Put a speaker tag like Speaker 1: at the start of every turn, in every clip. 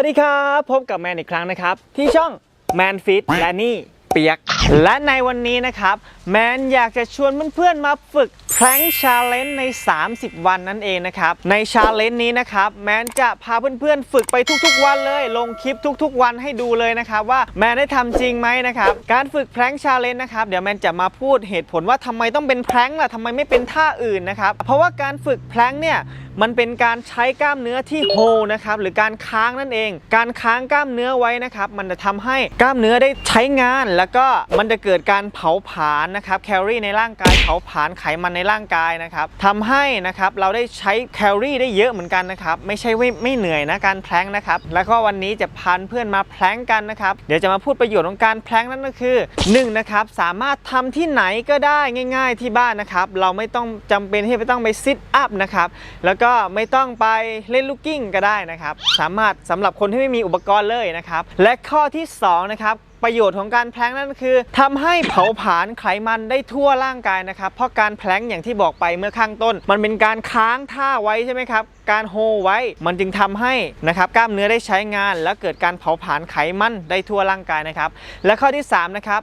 Speaker 1: วัสดีครับ พบกับแมนอีกครั้งนะครับ ที่ช่อง Man Fit และนี่เปียก และในวันนี้นะครับ แมนอยากจะชวนเพื่อนๆมาฝึกแพลงชาเลนจ์ใน 30 วันนั่นเองนะครับ ในชาเลนจ์นี้นะครับ แมนจะพาเพื่อนๆ ฝึกไปทุกๆ วันเลย ลงคลิปทุกๆ วันให้ดูเลยนะครับ ว่าแมนได้ทำจริงไหมนะครับ การฝึกแพลงชาเลนจ์นะครับ เดี๋ยวแมนจะมาพูดเหตุผลว่าทำไมต้องเป็นแพลงล่ะทำไมไม่เป็นท่าอื่นนะครับ เพราะว่าการฝึกแพลงเนี่ย มันเป็นการใช้กล้ามเนื้อที่โฮนะครับหรือการค้างนั่นเอง การค้างกล้ามเนื้อไว้นะครับมันจะทำให้กล้ามเนื้อได้ใช้งาน แล้วก็มันจะเกิดการเผาผลาญนะครับแคลอรี่ในร่างกายเผาผลาญไขมันในร่างกายนะครับทำให้นะครับเราได้ใช้แคลอรี่ได้เยอะเหมือนกันนะครับไม่ใช่ไม่ไม่เหนื่อยนะการแพลงนะครับแล้วก็วันนี้จะพานเพื่อนมาแพลงกันนะครับเดี๋ยวจะมาพูดประโยชน์ของการแพลงนั่นก็คือ1นะครับสามารถทำที่ไหนก็ได้ง่าย ๆ ที่บ้านนะครับเราไม่ต้องจำเป็นที่จะต้องไปซิทอัพนะครับแล้วก็็ไม่ต้องไปเล่นลูกกิ้งก็ได้นะครับ สามารถสำหรับคนที่ไม่มีอุปกรณ์เลยนะครับ และข้อที่สองนะครับ ประโยชน์ของการแพลงนั่นคือทำให้เผาผลาญไขมันได้ทั่วร่างกายนะครับ เพราะการแพลงอย่างที่บอกไปเมื่อข้างต้น มันเป็นการค้างท่าไว้ใช่ไหมครับ การโฮไว้ มันจึงทำให้นะครับกล้ามเนื้อได้ใช้งาน และเกิดการเผาผลาญไขมันได้ทั่วร่างกายนะครับ และข้อที่3นะครับ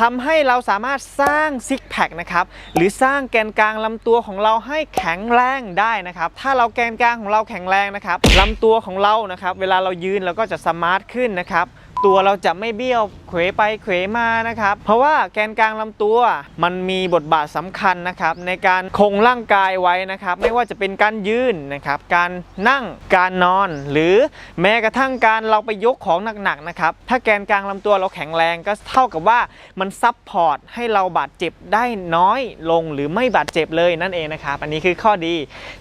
Speaker 1: ทำให้เราสามารถสร้างซิกแพคนะครับหรือสร้างแกนกลางลำตัวของเราให้แข็งแรงได้นะครับ ถ้าเราแกนกลางของเราแข็งแรงนะครับลำตัวของเรานะครับ เวลาเรายืนเราก็จะสมาร์ทขึ้นนะครับ ตัวเราจะไม่เบี้ยวเขวไปเขวมานะครับ เพราะว่าแกนกลางลำตัว มันมีบทบาทสำคัญนะครับ ในการคงร่างกายไว้นะครับ ไม่ว่าจะเป็นการยืนนะครับ การนั่งการนอน หรือแม้กระทั่งการเราไปยกของหนักๆนะครับ ถ้าแกนกลางลำตัวเราแข็งแรงก็เท่ากับว่ามันซับพอร์ตให้เราบาดเจ็บได้น้อยลงหรือไม่บาดเจ็บเลยนั่นเองนะครับอันนี้คือข้อดี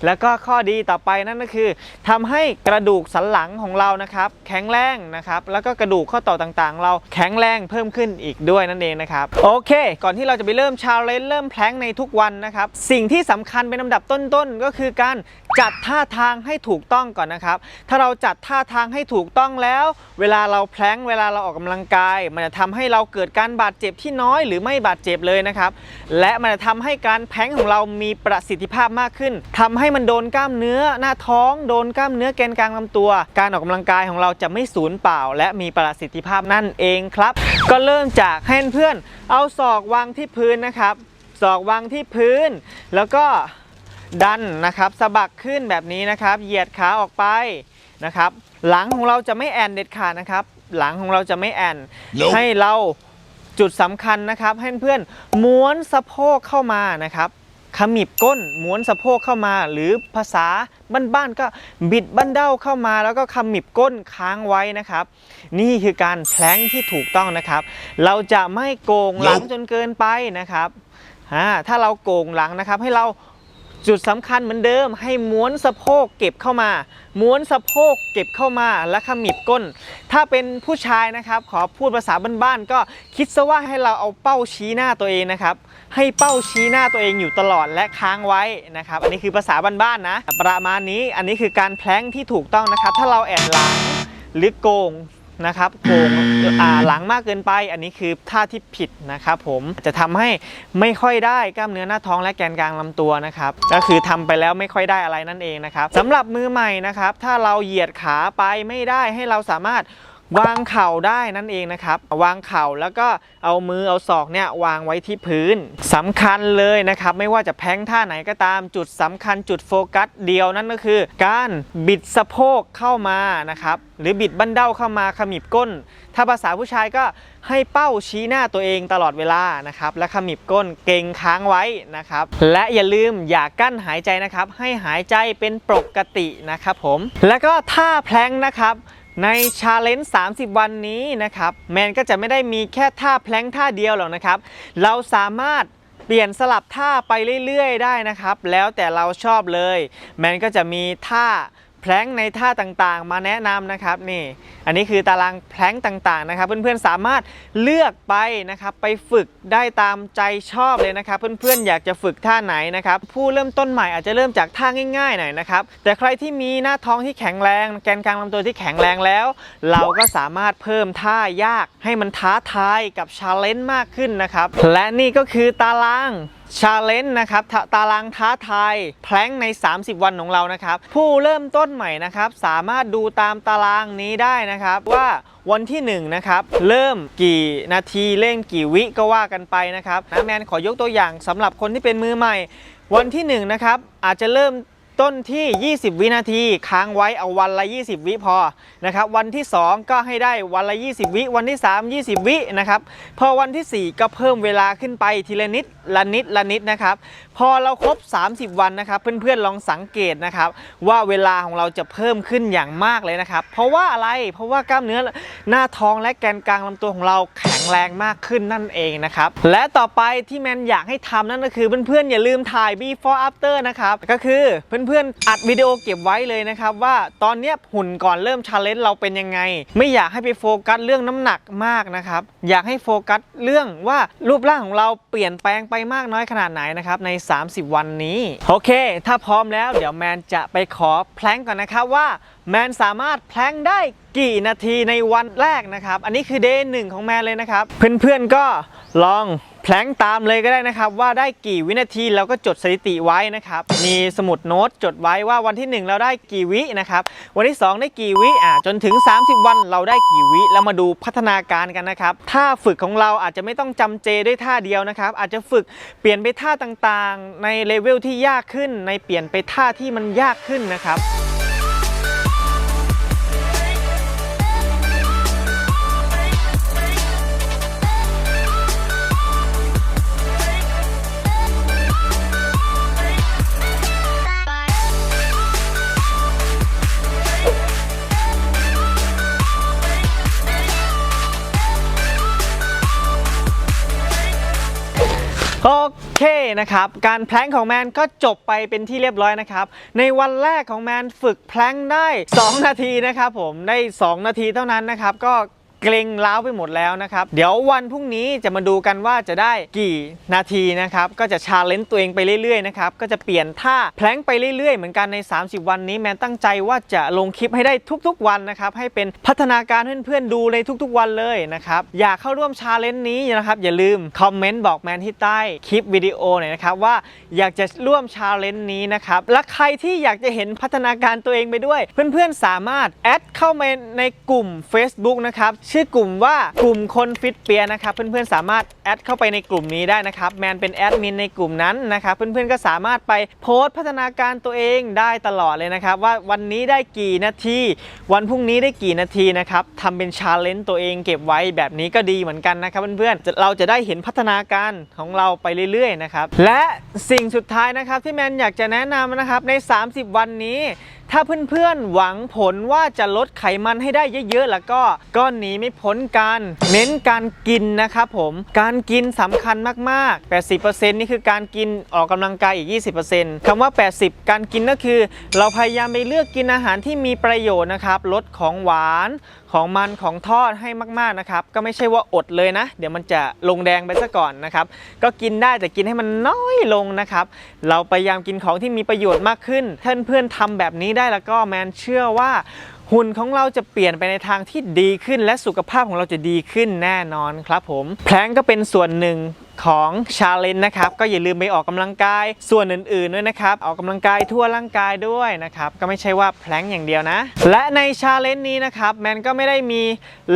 Speaker 1: แล้วก็ข้อดีต่อไปนั่นก็คือทำให้กระดูกสันหลังของเรานะครับ แข็งแรงนะครับ แล้วก็กระดูกข้อต่อต่างๆ เราแข็งแรงเพิ่มขึ้นอีกด้วยนั่นเองนะครับโอเค ก่อนที่เราจะไปเริ่มชาเลนจ์เริ่มแพลงในทุกวันนะครับสิ่งที่สำคัญเป็นลำดับต้นๆ ก็คือการ จัดท่าทางให้ถูกต้องก่อนนะครับ ถ้าเราจัดท่าทางให้ถูกต้องแล้ว เวลาเราแพลงเวลาเราออกกำลังกาย มันจะทำให้เราเกิดการบาดเจ็บที่น้อยหรือไม่บาดเจ็บเลยนะครับ และมันจะทำให้การแพลงของเรามีประสิทธิภาพมากขึ้นทำให้มันโดนกล้ามเนื้อหน้าท้อง โดนกล้ามเนื้อแกนกลางลำตัว การออกกำลังกายของเราจะไม่สูญเปล่า และมีประสิทธิภาพนั่นเองครับ ก็เริ่มจากให้เพื่อนเอาศอกวางที่พื้นนะครับศอกวางที่พื้น แล้วก็ ดันนะครับสะบักขึ้นแบบนี้นะครับ เหยียดขาออกไปนะครับ หลังของเราจะไม่แอนเด็ดขาดนะครับ หลังของเราจะไม่แอน
Speaker 2: Nope
Speaker 1: ให้เราจุดสำคัญนะครับ ให้เพื่อนม้วนสะโพกเข้ามานะครับขมิบก้นม้วนสะโพกเข้ามา หรือภาษาบ้านๆก็บิดบั้นเด้าเข้ามา แล้วก็ขมิบก้นค้างไว้นะครับ นี่คือการแพลงที่ถูกต้องนะครับ เราจะไม่โกงหลังจนเกินไปนะครับอ่าถ้าเราโกงหลังนะครับให้เรา จุดสำคัญเหมือนเดิมให้ม้วนสะโพกเก็บเข้ามา ม้วนสะโพกเก็บเข้ามาและขมิบก้น ถ้าเป็นผู้ชายนะครับ ขอพูดภาษาบ้านๆก็คิดซะว่าให้เราเอาเป้าชี้หน้าตัวเองนะครับ ให้เป้าชี้หน้าตัวเองอยู่ตลอดและค้างไว้นะครับ อันนี้คือภาษาบ้านๆนะ ประมาณนี้อันนี้คือการแพลงที่ถูกต้องนะครับ ถ้าเราแอนหลังหรือโกง นะครับโกงอ่าหลังมากเกินไป อันนี้คือท่าที่ผิดนะครับผมจะทำให้ไม่ค่อยได้กล้ามเนื้อหน้าท้องและแกนกลางลำตัวนะครับก็คือทำไปแล้วไม่ค่อยได้อะไรนั่นเองนะครับสำหรับมือใหม่นะครับถ้าเราเหยียดขาไปไม่ได้ให้เราสามารถ วางเข่าได้นั่นเองนะครับ วางเข่าแล้วก็เอามือเอาศอกเนี่ยวางไว้ที่พื้นสำคัญเลยนะครับ ไม่ว่าจะแพลงท่าไหนก็ตามจุดสำคัญจุดโฟกัสเดียวนั่นก็คือ การบิดสะโพกเข้ามานะครับหรือบิดบั้นเด้าเข้ามาขมิบก้น ถ้าภาษาผู้ชายก็ให้เป้าชี้หน้าตัวเองตลอดเวลานะครับ และขมิบก้นเก่งค้างไว้นะครับ และอย่าลืมอย่ากั้นหายใจนะครับ ให้หายใจเป็นปกตินะครับผม แล้วก็ท่าแพลงนะครับ ในชาเลนจ์30 วันนี้นะครับแมนก็จะไม่ได้มีแค่ท่าแพลงท่าเดียวหรอกนะครับ เราสามารถเปลี่ยนสลับท่าไปเรื่อยๆ ได้นะครับ แล้วแต่เราชอบเลย แมนก็จะมีท่า แพลงในท่าต่างๆ มาแนะนำนะครับนี่ อันนี้คือตารางแพลงต่างๆนะครับเพื่อนๆสามารถเลือกไปนะครับไปฝึกได้ตามใจชอบเลยนะครับ เพื่อนๆอยากจะฝึกท่าไหนนะครับผู้เริ่มต้นใหม่อาจจะเริ่มจากท่าง่ายๆหน่อยนะครับแต่ใครที่มีหน้าท้องที่แข็งแรง แกนกลางลำตัวที่แข็งแรงแล้ว เราก็สามารถเพิ่มท่ายากให้มันท้าทายกับชาเลนจ์มากขึ้นนะครับและนี่ก็คือตารางชาเลนจ์นะครับตารางท้าทายแพลงใน 30 วันของเรานะครับผู้เริ่มต้นใหม่นะครับสามารถดูตามตารางนี้ได้นะครับว่าวันที่1นะครับเริ่มกี่นาทีเล่นกี่วิก็ว่ากันไปนะครับนะแมนขอยกตัวอย่างสำหรับคนที่เป็นมือใหม่ วันที่1นะครับอาจจะเริ่ม ต้นที่ 20 วินาที ค้างไว้เอาวันละ 20 วิพอนะครับวันที่ 2 ก็ให้ได้วันละ 20 วิ วันที่ 3 20 วินะครับพอวันที่ 4 ก็เพิ่มเวลาขึ้นไปทีละนิดละนิดละนิดนะครับ พอเราครบ 30 วันนะครับ เพื่อนๆลองสังเกตนะครับ ว่าเวลาของเราจะเพิ่มขึ้นอย่างมากเลยนะครับ เพราะว่าอะไรเพราะว่ากล้ามเนื้อหน้าท้องและแกนกลางลำตัวของเราแข็งแรงมากขึ้นนั่นเองนะครับ และต่อไปที่แมนอยากให้ทำนั่นก็คือเพื่อนๆอย่าลืมถ่าย before after นะครับก็คือเพื่อนๆอัดวิดีโอเก็บไว้เลยนะครับ ว่าตอนเนี้ยหุ่นก่อนเริ่ม challenge เราเป็นยังไง ไม่อยากให้ไปโฟกัสเรื่องน้ำหนักมากนะครับอยากให้โฟกัสเรื่องว่ารูปร่างของเราเปลี่ยนแปลงไปมากน้อยขนาดไหนนะครับใน30 วันนี้ โอเค ถ้าพร้อมแล้วเดี๋ยวแมนจะไปขอแพลงก่อนนะครับว่าแมนสามารถแพลงได้กี่นาทีในวันแรกนะครับ อันนี้คือเดย์หนึ่งของแมนเลยนะครับ เพื่อนๆก็ลอง แพลงตามเลยก็ได้นะครับ ว่าได้กี่วินาทีเราก็จดสถิติไว้นะครับ มีสมุดโน้ตจดไว้ว่าวันที่ 1 เราได้กี่วินะครับ วันที่ 2 ได้กี่วิอ่าจนถึง 30 วันเราได้กี่วิแล้วมาดูพัฒนาการกันนะครับท่าฝึกของเราอาจจะไม่ต้องจำเจด้วยท่าเดียวนะครับ อาจจะฝึกเปลี่ยนไปท่าต่างๆ ในเลเวลที่ยากขึ้น ในเปลี่ยนไปท่าที่มันยากขึ้นนะครับ นะครับการแพลงของแมนก็จบไปเป็นที่เรียบร้อยนะครับในวันแรกของแมนฝึกแพลงได้ 2 นาทีนะครับผมได้ 2 นาทีเท่านั้นนะครับก็ เกรงล้าวไปหมดแล้วนะครับ เดี๋ยววันพรุ่งนี้จะมาดูกันว่าจะได้กี่นาทีนะครับ ก็จะชาเลนจ์ตัวเองไปเรื่อยๆนะครับ ก็จะเปลี่ยนท่าแพลงไปเรื่อยๆ เหมือนกันใน 30 วันนี้แมนตั้งใจว่าจะลงคลิปให้ได้ทุกๆวันนะครับ ให้เป็นพัฒนาการเพื่อนๆดูในทุกๆวันเลยนะครับ อยากเข้าร่วมชาเลนจ์นี้นะครับ อย่าลืมคอมเมนต์บอกแมนที่ใต้คลิปวิดีโอหน่อยนะครับว่าอยากจะร่วมชาเลนจ์นี้นะครับ และใครที่อยากจะเห็นพัฒนาการตัวเองไปด้วย เพื่อนๆสามารถแอดเข้ามาในกลุ่ม Facebook นะครับชื่อกลุ่มว่ากลุ่มคนฟิตเปียนะครับเพื่อนๆสามารถแอดเข้าไปในกลุ่มนี้ได้นะครับแมนเป็นแอดมินในกลุ่มนั้นนะครับเพื่อนๆก็สามารถไปโพสต์พัฒนาการตัวเองได้ตลอดเลยนะครับว่าวันนี้ได้กี่นาทีวันพรุ่งนี้ได้กี่นาทีนะครับทำเป็นชาเลนจ์ตัวเองเก็บไว้แบบนี้ก็ดีเหมือนกันนะครับเพื่อนๆเราจะได้เห็นพัฒนาการของเราไปเรื่อยๆนะครับและสิ่งสุดท้ายนะครับที่แมนอยากจะแนะนำนะครับใน 30 วันนี้ถ้าเพื่อนๆหวังผลว่าจะลดไขมันให้ได้เยอะๆ แล้วก็ก็หนีไม่พ้นการเน้นการกินนะครับผม การกินสำคัญมากๆ 80%นี่คือการกินออกกำลังกายอีก 20%คำว่า 80 การกินก็คือ เราพยายามไปเลือกกินอาหารที่มีประโยชน์นะครับ ลดของหวานของมันของทอดให้มากๆนะครับ ก็ไม่ใช่ว่าอดเลยนะ เดี๋ยวมันจะลงแดงไปซะก่อนนะครับ ก็กินได้แต่กินให้มันน้อยลงนะครับ เราพยายามกินของที่มีประโยชน์มากขึ้นเพื่อนๆทำแบบนี้ได้แล้วก็แมนเชื่อว่า หุ่นของเราจะเปลี่ยนไปในทางที่ดีขึ้น และสุขภาพของเราจะดีขึ้นแน่นอนครับผมแพลงก็เป็นส่วนหนึ่ง ของชาเลนจ์นะครับ ก็อย่าลืมไปออกกำลังกายส่วนอื่นๆด้วยนะครับ ออกกำลังกายทั่วร่างกายด้วยนะครับ ก็ไม่ใช่ว่าแพลงอย่างเดียวนะ และในชาเลนจ์นี้นะครับแมนก็ไม่ได้มี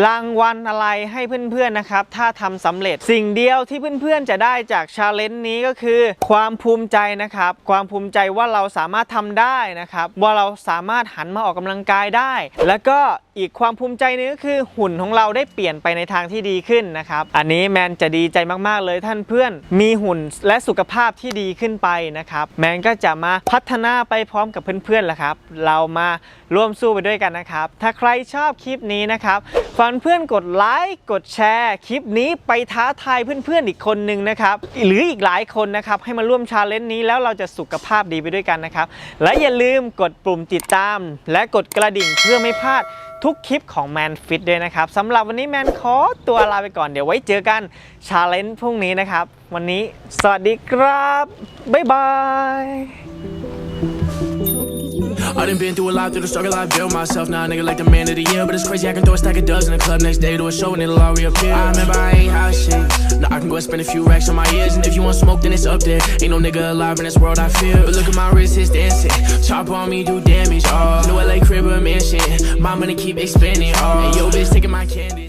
Speaker 1: รางวัลอะไรให้เพื่อนๆนะครับ ถ้าทำสำเร็จสิ่งเดียวที่เพื่อนๆจะได้จากชาเลนจ์นี้ก็คือ ความภูมิใจนะครับ ความภูมิใจว่าเราสามารถทำได้นะครับ ว่าเราสามารถหันมาออกกำลังกายได้ แล้วก็ อีกความภูมิใจหนึงก็คือหุ่นของเราได้เปลี่ยนไปในทางที่ดีขึ้นนะครับ อันนี้แมนจะดีใจมากๆเลยท่านเพื่อนมีหุ่นและสุขภาพที่ดีขึ้นไปนะครับ แมนก็จะมาพัฒนาไปพร้อมกับเพื่อนๆแหละครับ เรามาร่วมสู้ไปด้วยกันนะครับ ถ้าใครชอบคลิปนี้นะครับฝากเพื่อนกดไลค์กดแชร์คลิปนี้ไปท้าทายเพื่อนๆอีกคนหนึ่งนะครับ หรืออีกหลายคนนะครับ ให้มาร่วมชาเลนจ์นี้แล้วเราจะสุขภาพดีไปด้วยกันนะครับ และอย่าลืมกดปุ่มติดตาม และกดกระดิ่งเพื่อไม่พลาด ทุกคลิปของ Man Fit ด้วยนะครับสำหรับวันนี้แมนขอตัวลาไปก่อนเดี๋ยวไว้เจอกันชาเลนจ์พรุ่งนี้นะครับ วันนี้สวัสดีครับ บ๊ายบาย
Speaker 2: I done been through a lot through the struggle, I built myself. Now, nigga, like the man of the year. But it's crazy, I can throw a stack of dubs in the club next day to a show and it'll all reappear. I remember I ain't hot shit. Now I can go and spend a few racks on my ears. And if you want smoke, then it's up there. Ain't no nigga alive in this world, I feel. But look at my wrist, it's dancing. Chop on me, do damage, oh. New LA crib or mansion. My money keep expanding, oh. And yo, bitch,